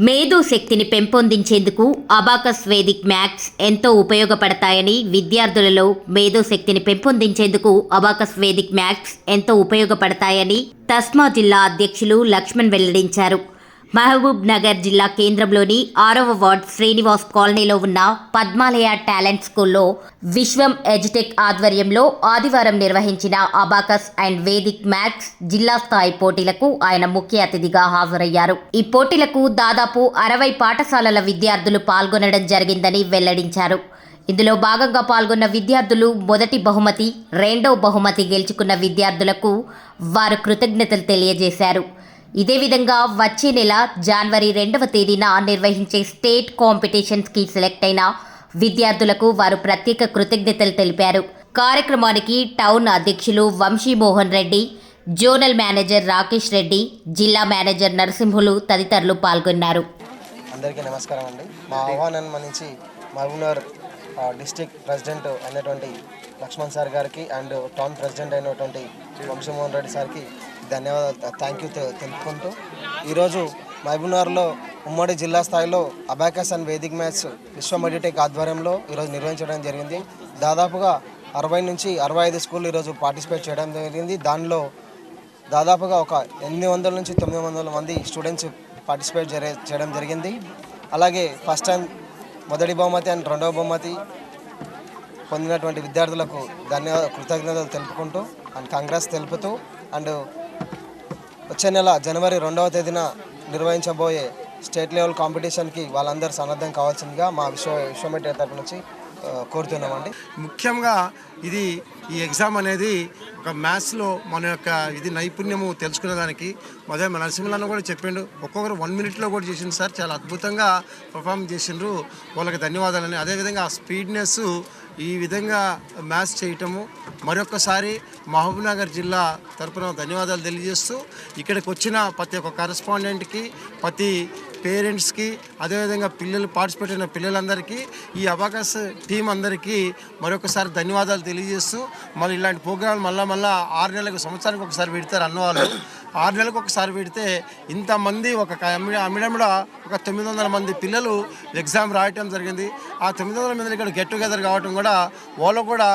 మేధో శక్తిని పెంపొందించేందుకు అబాకస్ వేదిక్ మ్యాథ్స్ ఎంతో ఉపయోగపడతాయని విద్యార్థులలో మేధో శక్తిని పెంపొందించేందుకు అబాకస్ వేదిక్ మ్యాథ్స్ ఎంతో ఉపయోగపడతాయని తస్మా జిల్లా అధ్యక్షులు లక్ష్మణ్ వెల్లడించారు. మహబూబ్ నగర్ జిల్లా కేంద్రంలోని ఆరవ వార్డ్ శ్రీనివాస్ కాలనీలో ఉన్న పద్మాలయ టాలెంట్ స్కూల్లో విశ్వం ఎడ్యుటెక్ ఆధ్వర్యంలో ఆదివారం నిర్వహించిన అబాకస్ అండ్ వేదిక్ మ్యాథ్స్ జిల్లా స్థాయి పోటీలకు ఆయన ముఖ్య అతిథిగా హాజరయ్యారు. ఈ పోటీలకు దాదాపు అరవై పాఠశాలల విద్యార్థులు పాల్గొనడం జరిగిందని వెల్లడించారు. ఇందులో భాగంగా పాల్గొన్న విద్యార్థులు మొదటి బహుమతి రెండో బహుమతి గెలుచుకున్న విద్యార్థులకు వారు కృతజ్ఞతలు తెలియజేశారు. ఇదే విధంగా వచ్చే నెల జనవరి రెండవ తేదీన నిర్వహించే స్టేట్ కాంపిటీషన్స్కి సెలెక్ట్ అయిన విద్యార్థులకు వారు ప్రత్యేక కృతజ్ఞతలు తెలిపారు. కార్యక్రమానికి టౌన్ అధ్యక్షులు వంశీమోహన్ రెడ్డి జోనల్ మేనేజర్ రాకేష్ రెడ్డి జిల్లా మేనేజర్ నరసింహులు తదితరులు పాల్గొన్నారు. అందరికీ నమస్కారం అండి. మా ఆహ్వానాన్ని మన్నించి మహబూబ్నగర్ డిస్టిక్ ప్రెసిడెంట్ అయినటువంటి లక్ష్మణ్ సార్ గారికి అండ్ టౌన్ ప్రెసిడెంట్ అయినటువంటి వంశీమోహన్ రెడ్డి సార్కి ధన్యవాదాలు థ్యాంక్ యూ తెలుపుకుంటూ ఈరోజు మహబూబ్నగర్లో ఉమ్మడి జిల్లా స్థాయిలో abacus and vedic maths Vishwa Meditech ఆధ్వర్యంలో ఈరోజు నిర్వహించడం జరిగింది. దాదాపుగా అరవై నుంచి అరవై ఐదు స్కూళ్ళు ఈరోజు పార్టిసిపేట్ చేయడం జరిగింది. దానిలో దాదాపుగా ఒక ఎనిమిది వందల నుంచి తొమ్మిది వందల మంది స్టూడెంట్స్ పార్టిసిపేట్ చేయడం జరిగింది. అలాగే ఫస్ట్ టైం మొదటి బహుమతి అండ్ రెండవ బహుమతి పొందినటువంటి విద్యార్థులకు ధన్యవాద కృతజ్ఞతలు తెలుపుకుంటూ అండ్ కాంగ్రెస్ తెలుపుతూ అండ్ వచ్చే నెల జనవరి రెండవ తేదీన నిర్వహించబోయే స్టేట్ లెవెల్ కాంపిటీషన్కి వాళ్ళందరూ సన్నద్ధం కావాల్సిందిగా మా విశ్వ విశ్వమిత్ర తరపు నుంచి కోరుతున్నామండి. ముఖ్యంగా ఇది ఈ ఎగ్జామ్ అనేది ఒక మ్యాథ్స్లో మన యొక్క ఇది నైపుణ్యము తెలుసుకునేదానికి మొదటి మన నరసింహలన్న కూడా చెప్పిండు. ఒక్కొక్కరు వన్ మినిట్లో కూడా చేసిండు సార్. చాలా అద్భుతంగా పర్ఫామ్ చేసిండ్రు. వాళ్ళకి ధన్యవాదాలని అదేవిధంగా ఆ స్పీడ్నెస్ ఈ విధంగా మ్యాచ్ చేయటము. మరొకసారి మహబూబ్నగర్ జిల్లా తరపున ధన్యవాదాలు తెలియజేస్తూ ఇక్కడికి వచ్చిన ప్రతి ఒక్క కరస్పాండెంట్కి ప్రతి పేరెంట్స్కి అదేవిధంగా పిల్లలు పార్టిసిపేట్ అయిన పిల్లలందరికీ ఈ అబాకస్ టీం అందరికీ మరొకసారి ధన్యవాదాలు తెలియజేస్తూ మళ్ళీ ఇలాంటి ప్రోగ్రాంలు మళ్ళీ మళ్ళీ ఆరు నెలలకు సంవత్సరానికి ఒకసారి పెడతారు అన్నవాళ్ళు. ఆరు నెలలకు ఒకసారి పెడితే ఇంతమంది ఒక అమిడమిడ ఒక తొమ్మిది వందల మంది పిల్లలు ఎగ్జామ్ రాయటం జరిగింది. ఆ తొమ్మిది వందల మంది ఇక్కడ గెట్ టుగెదర్ కావటం కూడా వాళ్ళు కూడా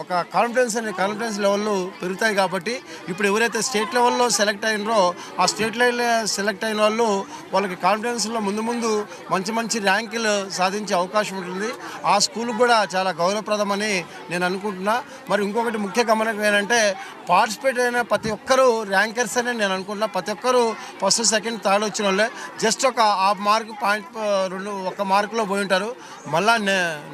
ఒక కాన్ఫిడెన్స్ అనే కాన్ఫిడెన్స్ లెవెల్లో పెరుగుతాయి కాబట్టి ఇప్పుడు ఎవరైతే స్టేట్ లెవెల్లో సెలెక్ట్ అయినరో ఆ స్టేట్ లెవెల్ సెలెక్ట్ అయిన వాళ్ళు వాళ్ళకి కాన్ఫిడెన్స్లో ముందు ముందు మంచి మంచి ర్యాంకులు సాధించే అవకాశం ఉంటుంది. ఆ స్కూల్ కూడా చాలా గౌరవప్రదమని నేను అనుకుంటున్నా. మరి ఇంకొకటి ముఖ్య గమనం ఏంటంటే పార్టిసిపేట్ అయిన ప్రతి ఒక్కరూ ర్యాంకర్స్ అని నేను అనుకుంటున్నా. ప్రతి ఒక్కరూ ఫస్ట్ సెకండ్ థర్డ్ వచ్చిన వాళ్ళే. జస్ట్ ఒక హాఫ్ మార్క్ పాయింట్ రెండు ఒక మార్కులో పోయి ఉంటారు. మళ్ళా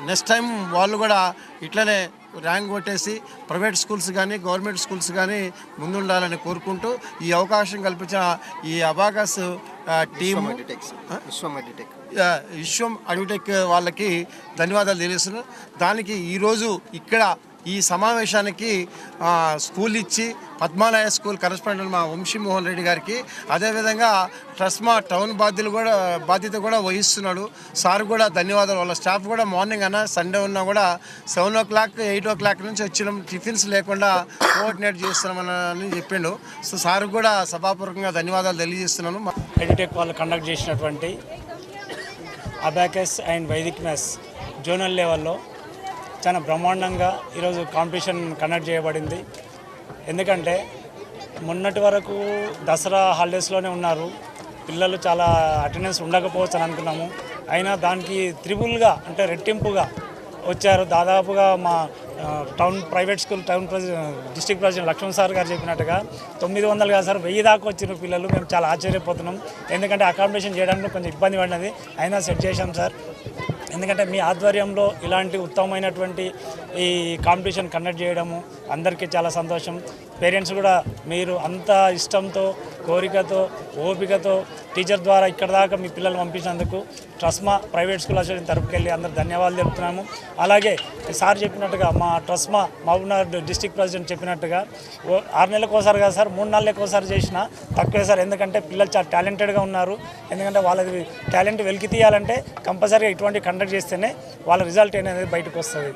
నెక్స్ట్ టైం వాళ్ళు కూడా ఇట్లనే ర్యాంక్ కొట్టేసి ప్రైవేట్ స్కూల్స్ కానీ గవర్నమెంట్ స్కూల్స్ కానీ ముందుండాలని కోరుకుంటూ ఈ అవకాశం కల్పించిన ఈ abacus team Vishwa Meditech Vishwam Advitech వాళ్ళకి ధన్యవాదాలు తెలియజేస్తున్నాను. దానికి ఈరోజు ఇక్కడ ఈ సమావేశానికి స్కూల్ ఇచ్చి పద్మాలయ స్కూల్ కరస్పాండెంట్ మా వంశీమోహన్ రెడ్డి గారికి అదేవిధంగా ట్రస్మా టౌన్ బాధ్యులు కూడా బాధ్యత కూడా వహిస్తున్నాడు. సార్ కూడా ధన్యవాదాలు. వాళ్ళ స్టాఫ్ కూడా మార్నింగ్ అన్న సండే ఉన్నా కూడా seven o'clock eight o'clock నుంచి వచ్చినాం. టిఫిన్స్ లేకుండా కోఆర్డినేట్ చేస్తున్నామని చెప్పిండు. సో సార్ కూడా సభాపూర్వకంగా ధన్యవాదాలు తెలియజేస్తున్నాను. మా- వాళ్ళు కండక్ట్ చేసినటువంటి abacus and Vedic maths zonal లెవెల్లో చాలా బ్రహ్మాండంగా ఈరోజు కాంపిటీషన్ కండక్ట్ చేయబడింది. ఎందుకంటే మొన్నటి వరకు దసరా హాలిడేస్లోనే ఉన్నారు. పిల్లలు చాలా అటెండెన్స్ ఉండకపోవచ్చు అని అనుకున్నాము. అయినా దానికి త్రిబుల్గా అంటే రెట్టింపుగా వచ్చారు. దాదాపుగా మా town private school town district president Laxman sir గారు చెప్పినట్టుగా తొమ్మిది వందలు కాదు సార్ వెయ్యి దాకా వచ్చిన పిల్లలు. మేము చాలా ఆశ్చర్యపోతున్నాం. ఎందుకంటే అకామిడేషన్ చేయడానికి కొంచెం ఇబ్బంది పడినది. అయినా సెట్ చేశాం సార్. ఎందుకంటే మీ ఆధ్వర్యంలో ఇలాంటి ఉత్తమమైనటువంటి ఈ కాంపిటీషన్ కండక్ట్ చేయడము అందరికీ చాలా సంతోషం. పేరెంట్స్ కూడా మీరు అంత ఇష్టంతో కోరికతో ఓపికతో టీచర్ ద్వారా ఇక్కడ దాకా మీ పిల్లలు పంపించినందుకు ట్రస్మా ప్రైవేట్ స్కూల్ అసోసియేషన్ తరపుకి వెళ్ళి అందరు ధన్యవాదాలు తెలుపుతున్నాము. అలాగే సార్ చెప్పినట్టుగా మా ట్రస్మా మహబూబ్నగర్ డిస్టిక్ ప్రెసిడెంట్ చెప్పినట్టుగా ఓ ఆరు నెలలకు ఒకసారి కాదు సార్ మూడు నెలలకు ఒకసారి చేసినా తక్కువే సార్. ఎందుకంటే పిల్లలు చాలా టాలెంటెడ్గా ఉన్నారు. ఎందుకంటే వాళ్ళది టాలెంట్ వెలికి తీయాలంటే కంపల్సరీగా ఇటువంటి కండక్ట్ చేస్తేనే వాళ్ళ రిజల్ట్ అనేది బయటకు వస్తుంది.